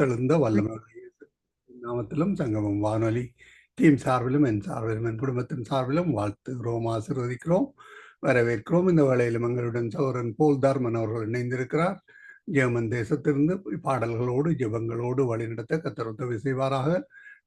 உயிர்த்தெழுந்த வல்லமையுடைய நாமத்திலும் சங்கமம் வானொலி டீம் சார்பிலும் என் சார்பிலும் என் குடும்பத்தின் சார்பிலும் வாழ்த்துகிறோம் ஆசீர்வதிக்கிறோம் வரவேற்கிறோம். இந்த வேளையிலும் எங்களுடன் சௌரன் போல் தர்மன் அவர்கள் இணைந்திருக்கிறார். ஜெர்மன் தேசத்திலிருந்து பாடல்களோடு ஜெபங்களோடு வழிநடத்த கத்தர் உதவி செய்வாராக.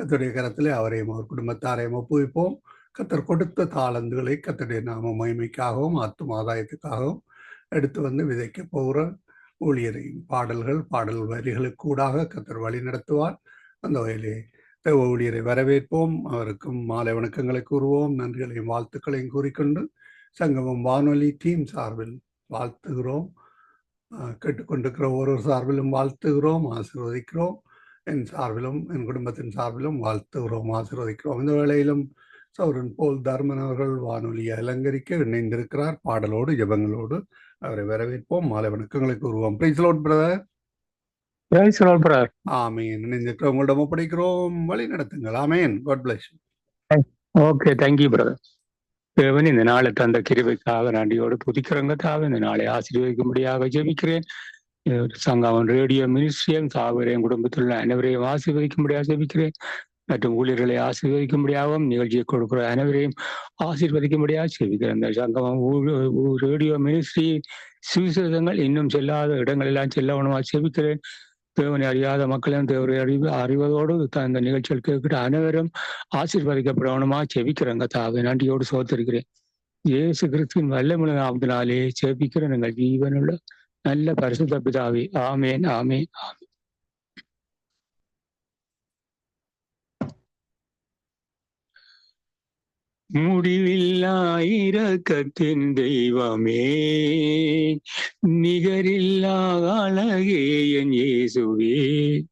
கத்தருடைய கரத்திலே அவரையும் அவர் குடும்பத்தாரையும் ஒப்புவிப்போம். கத்தர் கொடுத்த தாளந்துகளை கத்தருடைய நாம மகிமைக்காகவும் ஆத்தும் ஆதாயத்துக்காகவும் எடுத்து வந்து விதைக்க போகிற ஊழியரையும் பாடல்கள் பாடல் வரிகளுக்கூடாக கத்தர் வழி நடத்துவார். அந்த வகையிலே தேவ ஊழியரை வரவேற்போம். அவருக்கும் மாலை வணக்கங்களை கூறுவோம். நன்றிகளையும் வாழ்த்துக்களையும் கூறிக்கொண்டு சங்கமம் வானொலி டீம் சார்பில் வாழ்த்துகிறோம். கேட்டுக்கொண்டிருக்கிற ஒரு சார்பிலும் வாழ்த்துகிறோம். ஆசீர்வதிக்கிறோம். என் சார்பிலும் என் குடும்பத்தின் சார்பிலும் வாழ்த்துகிறோம். ஆசீர்வதிக்கிறோம். இந்த வேளையிலும் சௌரன் போல் தர்மன் அவர்கள் வானொலியை அலங்கரிக்க இணைந்திருக்கிறார். பாடலோடு ஜபங்களோடு அவரை வரவேற்போம். மாலை வணக்கங்களை கூறுவோம். Praise Lord brother praise Lord brother ஆமீன். இணைந்திருக்கிற உங்களிடம் ஒப்படைக்கிறோம். வழி நடத்துங்கள். ஆமேன். God bless okay thank you brother தேவன் இந்த நாளை தந்த கிருபைக்காக நன்றியோடு துதிக்கிறங்க தாவ இந்த நாளை ஆசீர்வதிக்கும்படியாக ஜெபிக்கிறேன். சங்கம் ரேடியோ மினிஸ்ட்ரியம் சாவரையும் குடும்பத்தில் அனைவரையும் ஆசீர்வதிக்கும்படியாக ஜெபிக்கிறேன். மற்றும் ஊழியர்களை ஆசீர்வதிக்கும்படியாகவும் நிகழ்ச்சியை கொடுக்கிற அனைவரையும் ஆசீர்வதிக்கும்படியாக ஜெபிக்கிறேன் இந்த சங்கமம் ரேடியோ மினிஸ்ட்ரி சுவிசேஷங்கள் இன்னும் செல்லாத இடங்களெல்லாம் செல்லவனமாக செவிக்கிறேன் தேவனை அறியாத மக்களும் தேவரை அறிவு அறிவதோடு இந்த நிகழ்ச்சிகள் கேட்கிற அனைவரும் ஆசீர்வதிக்கப்படணுமா செபிக்கிறேங்க தாவை. நன்றியோடு சோத்திருக்கிறேன். இயேசு கிறிஸ்துவின் வல்லமுள்ள நாமத்தினாலே செபிக்கிற எங்கள் ஜீவனுள்ள நல்ல பரிசுத்த பிதாவே. ஆமேன் ஆமேன் ஆமேன். முடிவில்லாயிரக்கத்தின் தெய்வமே நிகரில்லா அழகே என் இயேசுவே.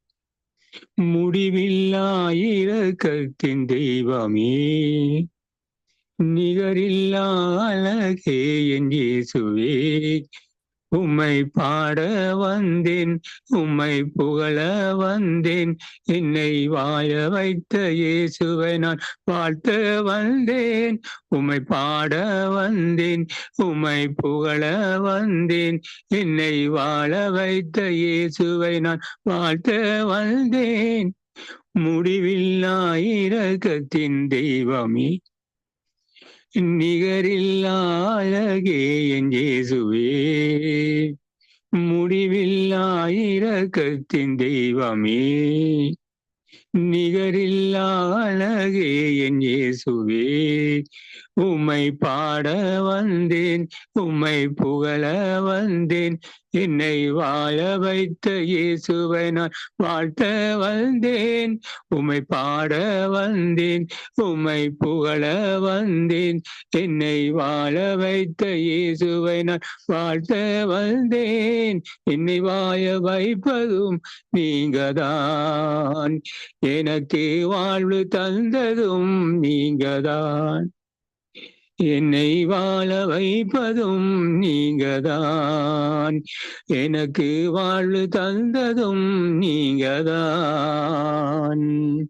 முடிவில்லாயிரக்கத்தின் தெய்வமே நிகரில்லா அழகே என் இயேசுவே. உம்மை பாட வந்தேன் உம்மை புகழ வந்தேன். என்னை வாழ வைத்த இயேசுவை நான் வாழ்த்த வந்தேன். உம்மை பாட வந்தேன் உம்மை புகழ வந்தேன். என்னை வாழ வைத்த இயேசுவை நான் வாழ்த்த வந்தேன். முடிவில்லா இரக்கத்தின் தெய்வமே நிகரில்லாழகே என் ஜேசுவே முடிவில்லாயிரக்கத்தின் தெய்வமே. நிகரில்லாழகே என் இயேசுவே. உம்மை பாட வந்தேன் உம்மை புகழ வந்தேன் என்னை வாழ வைத்த இயேசுவை நான் வாழ்த்த வந்தேன். உமை பாட வந்தேன். உமை புகழ வந்தேன். என்னை வாழ வைத்த இயேசுவை நான் வாழ்த்த வந்தேன். என்னை வாழ வைப்பதும் நீங்கதான். எனக்கு வாழ்வு தந்ததும் நீங்கதான். என்னை வாழ வைப்பதும் நீங்கதான். எனக்கு வாழ்வு தந்ததும் நீங்கதான்.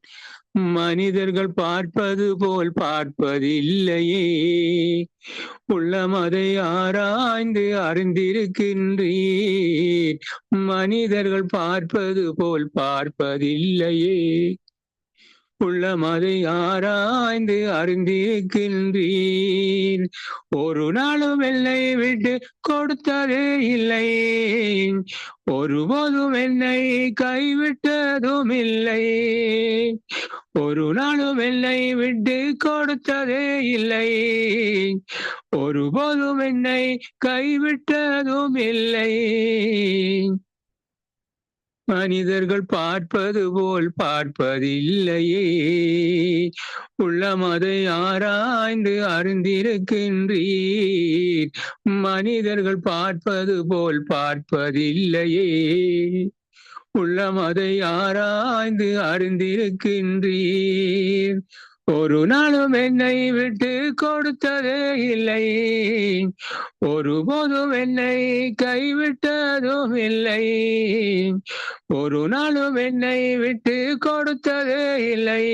மனிதர்கள் பார்ப்பது போல் பார்ப்பதில்லையே. உள்ளம் அதை ஆராய்ந்து அறிந்திருக்கின்றீர். மனிதர்கள் பார்ப்பது போல் பார்ப்பதில்லையே. உள்ளம் ஆராய்ந்து அறிந்திருக்கின்றீர். ஒரு நாளும் என்னை விட்டு கொடுத்ததே இல்லை. ஒருபோதும் என்னை கைவிட்டதும் இல்லை. ஒரு நாளும் என்னை விட்டு கொடுத்ததே இல்லை. ஒருபோதும் என்னை கைவிட்டதும் இல்லை. மனிதர்கள் பார்ப்பது போல் பார்ப்பதில்லையே. உள்ளம் அதை ஆராய்ந்து அறிந்திருக்கின்றீர். மனிதர்கள் பார்ப்பது போல் பார்ப்பதில்லையே. உள்ளம் அதை ஆராய்ந்து அறிந்திருக்கின்றீர். ஒரு நாளும் என்னை விட்டு கொடுத்ததே இல்லை. ஒருபோதும் என்னை கைவிட்டதும் இல்லை. ஒரு நாளும் என்னை விட்டு கொடுத்ததே இல்லை.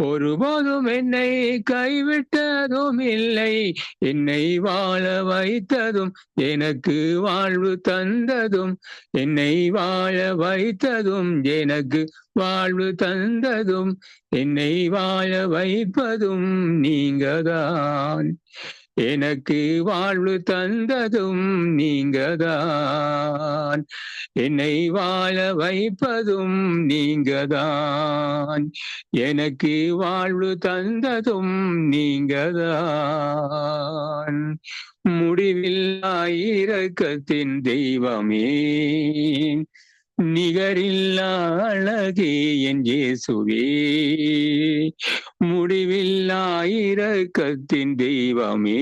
ஒருபோதும் என்னை கைவிட்டதும் இல்லை. என்னை வாழ வைத்ததும் எனக்கு வாழ்வு தந்ததும். என்னை வாழ வைத்ததும் எனக்கு வாழ்வு தந்ததும். என்னை வாழ வைப்பதும் நீங்கதான். எனக்கு வாழ்வு தந்ததும் நீங்கதான். என்னை வாழ வைப்பதும் நீங்கதான். எனக்கு வாழ்வு தந்ததும் நீங்கதான். முடிவில்லா இரக்கத்தின் தெய்வமே. நிகரில்லா அழகே என் இயேசுவே. முடிவில்லா இரக்கத்தின் தெய்வமே.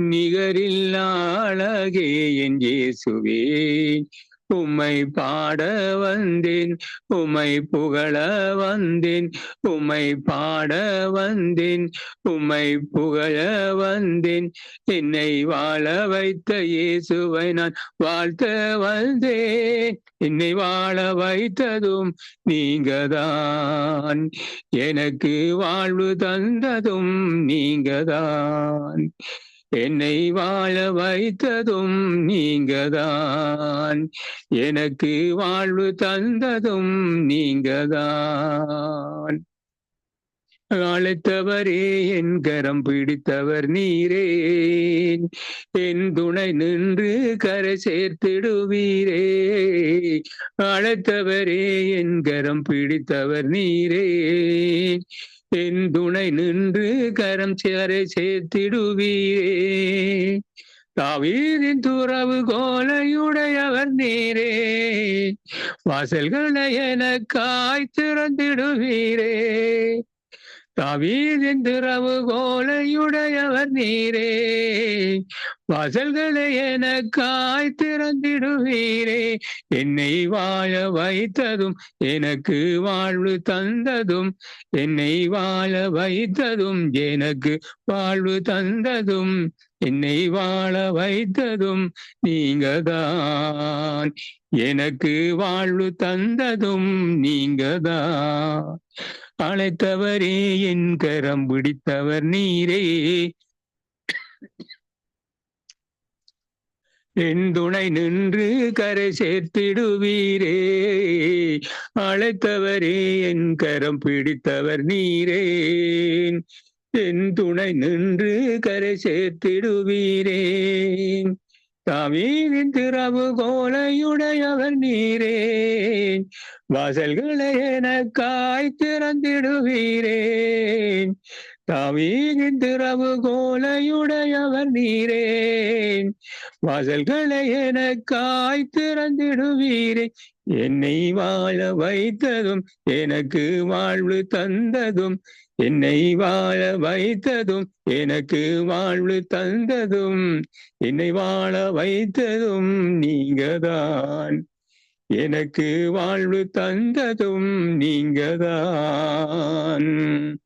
நிகரில்லா அழகே என் இயேசுவே. உம்மை பாட வந்தேன் உம்மை புகழ வந்தேன் உம்மை பாட வந்தேன் உம்மை புகழ வந்தேன். என்னை வாழ வைத்த இயேசுவை நான் வாழ்த்த வந்தேன். என்னை வாழ வைத்ததும் நீங்கதான். எனக்கு வாழ்வு தந்ததும் நீங்கதான். என்னை வாழ வைத்ததும் நீங்கதான். எனக்கு வாழ்வு தந்ததும் நீங்கதான். அழைத்தவரே என் கரம் பிடித்தவர் நீரே. என் துணை நின்று கரை சேர்த்திடுவீரே. அழைத்தவரே என் கரம் பிடித்தவர் நீரே. என் துணை நின்று கரம் சேரை சேர்த்திடுவீரே. தாவீரின் துறவு கோலையுடையவர் நீரே. வாசல்களை எனக்காய் திறந்திடுவீரே. தாவீரின் துறவு கோலையுடையவர் நீரே. வாசல்களை எனக்காய் திறந்திடுவீரே. என்னை வாழ வைத்ததும் எனக்கு வாழ்வு தந்ததும் என்னை வாழ வைத்ததும் எனக்கு வாழ்வு தந்ததும் என்னை வாழ வைத்ததும் நீங்க தான் எனக்கு வாழ்வு தந்ததும் நீங்க தான் அழைத்தவரே என் கரம் பிடித்தவர் நீரே. என் துணை நின்று கரை சேர்த்திடுவீரே. அழைத்தவரே என் கரம் பிடித்தவர் நீரே. என் துணை நின்று கரை சேர்த்திடுவீரே. தாவீதின் திறவு கோலையுடையவர் நீரே. வாசல்களை எனக்காய் திறந்திடுவீரேன் தாவீதின் திறவு கோலையுடையவர் நீரே. வாசல்களை எனக்காய் திறந்திடுவீரே. என்னை வாழ வைத்ததும் எனக்கு வாழ்வு தந்ததும். என்னை வாழ வைத்ததும் எனக்கு வாழ்வு தந்ததும். என்னை வாழ வைத்ததும் நீங்கதான். எனக்கு வாழ்வு தந்ததும் நீங்கதான்.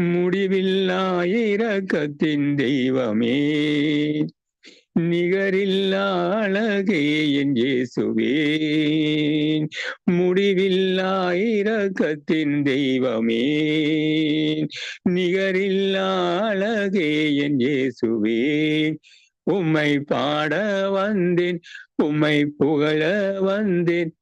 முடிவில்லா இரக்கத்தின் தெய்வமே. நிகரில்லா அழகே என் இயேசுவே. முடிவில்லா இரக்கத்தின் தெய்வமே. நிகரில்லா அழகே என் இயேசுவே. உம்மை பாட வந்தேன் உம்மை புகழ வந்தேன்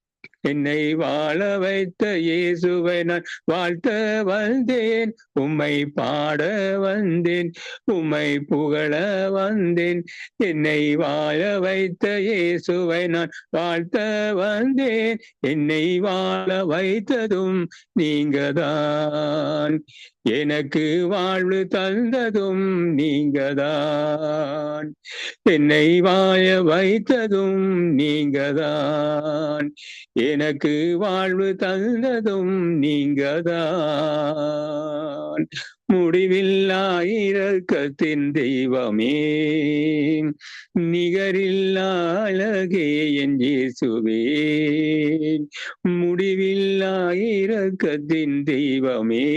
என்னை வாழ வைத்த இயேசுவை நான் வாழ்த்த வந்தேன். உம்மை பாட வந்தேன். உம்மை புகழ வந்தேன். என்னை வாழ வைத்த இயேசுவை நான் வாழ்த்த வந்தேன். என்னை வாழ வைத்ததும் நீங்கதான். எனக்கு வாழ்வு தந்ததும் நீங்கதான். என்னை வாழ வைத்ததும் நீங்கதான். எனக்கு வாழ்வு தந்ததும் நீங்கதான். முடிவில்லா இரக்கத்தின் தெய்வமே நிகரில்லா அழகே என் இயேசுவே. முடிவில்லா இரக்கத்தின் தெய்வமே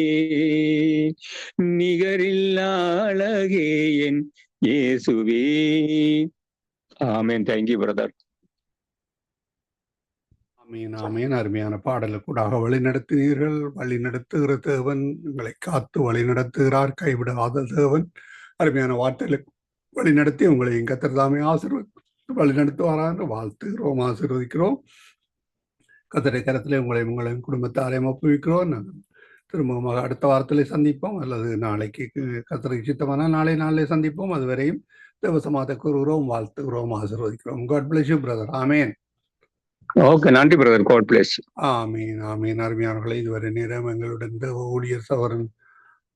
நிகரில்லா அழகே என் இயேசுவே. ஆமேன். தேங்க்யூ பிரதர் ஆமீன் ஆமீன் அருமையான பாடலுக்கூடாக வழி நடத்தினீர்கள் வழி நடத்துகிற தேவன் உங்களை காத்து வழி நடத்துகிறார் கைவிடாத தேவன். அருமையான வார்த்தைகளுக்கு வழி நடத்தி உங்களை கத்தர் தாமே ஆசீர்வதித்து வழி நடத்துவாரா என்று வாழ்த்துகிறோம் ஆசீர்வதிக்கிறோம். கத்தரை கரத்திலே உங்களை உங்களின் குடும்பத்தாரையும் ஒப்புவிக்கிறோம். நாங்கள் திரும்பமாக அடுத்த வாரத்திலே சந்திப்போம். அல்லது நாளைக்கு கத்தரை சித்தமான நாளை நாளிலே சந்திப்போம். அதுவரையும் தேவசமாத கூறுகிறோம் வாழ்த்துகிறோம் ஆசீர்வதிக்கிறோம். காட் பிளஸ் யூ பிரதர் ஆமேன் ஓகே நன்றி பிரதர். கோட் பிளேஸ் ஆமீன் ஆமீன். அருமையானவர்களை இதுவரை நேரம் எங்களுடன் ஊழியர் சவரன்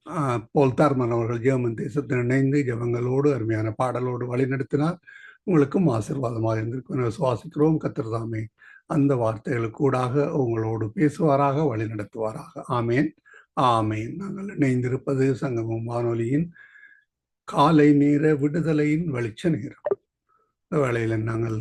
ஆஹ், போல் தார்மன் அவர்கள் ஜெர்மன் தேசத்தில் இணைந்து ஜெபங்களோடு அருமையான பாடலோடு வழிநடத்தினார். உங்களுக்கும் ஆசீர்வாதமாக இருந்திருக்கும். சுவாசிக்கிறோம். கத்திரதாமே அந்த வார்த்தைகளுக்கு கூடாக உங்களோடு பேசுவாராக வழிநடத்துவாராக. ஆமேன் ஆமேன். நாங்கள் இணைந்திருப்பது சங்கமம் வானொலியின் காலை நேர விடுதலையின் வெளிச்ச நேரம். இந்த வேளையில் நாங்கள்